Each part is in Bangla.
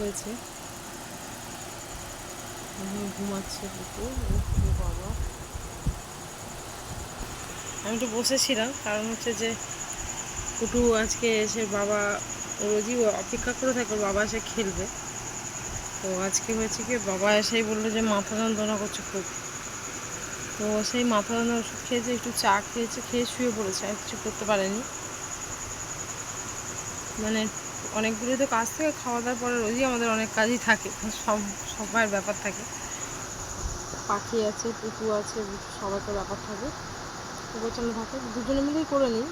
হয়েছে। ঘুমাচ্ছে বাবা। আমি একটু বসেছিলাম, কারণ হচ্ছে যে পুটু আজকে এসে বাবা রোজই অপেক্ষা করে থাকে বাবা এসে খেলবে। তো আজকে হয়েছে কি, বাবা এসেই বলল যে মাথা যন্ত্রণা করছে খুব। তো সেই মাথা যন্ত্রণা ওষুধ খেয়েছে একটু চা খেয়েছে, খেয়ে শুয়ে পড়েছে, আর কিছু করতে পারেনি। মানে অনেকগুলো তো কাজ থেকে খাওয়া দাওয়ার পরে রোজই আমাদের অনেক কাজই থাকে সব সবার ব্যাপার থাকে। পাখি আছে পুকু আছে সবার তো ব্যাপার থাকে। গোছানো থাকে দুজনে মিলেই করে নিই।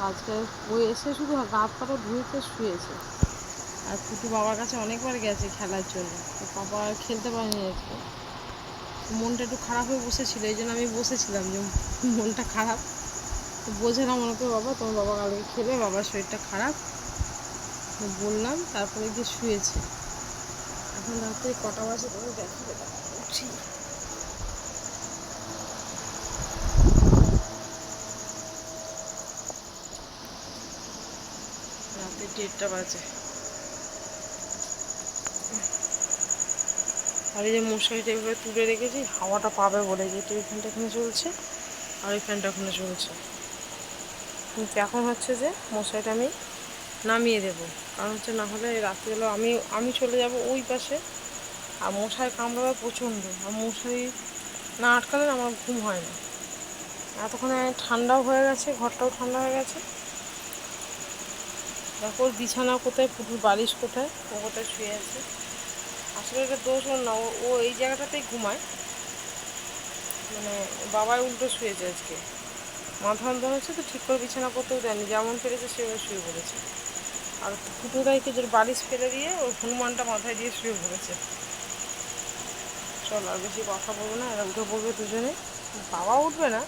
আজকে ওই এসে শুধু হাত পাটা ধুয়েছে শুয়েছে। আর পুটু বাবার কাছে অনেকবার গেছে খেলার জন্য। তো বাবা আর খেলতে পারেনি আজকে। মনটা একটু খারাপ হয়ে বসেছিল এই জন্য আমি বসেছিলাম যে মনটা খারাপ। তো বোঝালাম ওনাকে বাবা তোমার বাবা কালকে খেলে বাবার শরীরটা খারাপ। বললাম, তারপরে গিয়ে শুয়েছে। এখন রাত্রে কটা বাজে? তুমি দেখাবে উঠি রাতে দেড়টা বাজে। আর এই যে মশারিটা এভাবে তুলে রেখেছি, হাওয়াটা পাবে বলে যে এই ফ্যানটা এখানে চলছে, আর এই ফ্যানটা ওখানে চলছে। কিন্তু এখন হচ্ছে যে মশারিটা আমি নামিয়ে দেবো। কারণ হচ্ছে না হলে রাত্রিবেলা আমি আমি চলে যাব ওই পাশে। আর মশারি কামড়াবে প্রচণ্ড। আর মশারি না আটকালে আমার ঘুম হয় না। এতক্ষণে ঠান্ডাও হয়ে গেছে, ঘরটাও ঠান্ডা হয়ে গেছে। দেখো বিছানা কোথায় পুটুর বালিশ কোথায়, ও কোথায় শুয়ে আছে। আসলে এটা দোষ ওর না, ও- এই জায়গাটাতেই ঘুমায়। মানে বাবাই উল্টো শুয়েছে আজকে। মাথা যন্ত্রণা হচ্ছে তো ঠিক করে বিছানা করতেও দেয়নি। যেমন পেরেছে সেভাবে শুয়ে পড়েছে। আর ফুটুদাইকে যে বালিশ ফেলে দিয়ে ওর হনুমানটা মাথায় দিয়ে শুয়ে পড়েছে। চল আর বেশি কথা বলব না, এরা উঠে পড়বে দুজনে। বাবা উঠবে না,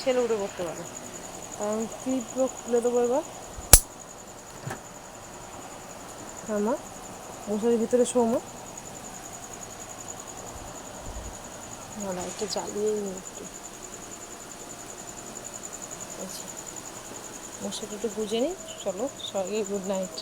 ছেলে উঠে পড়তে পারে। কারণ ক্লিপগুলো খুলে দেবো এবার। হ্যাঁ মা। মশারির ভিতরে শো, মা। না না, একটু জ্বালিয়েই নি একটু। আচ্ছা। মশারিটা একটু বুঝে নিই চলো সবাই গুড নাইট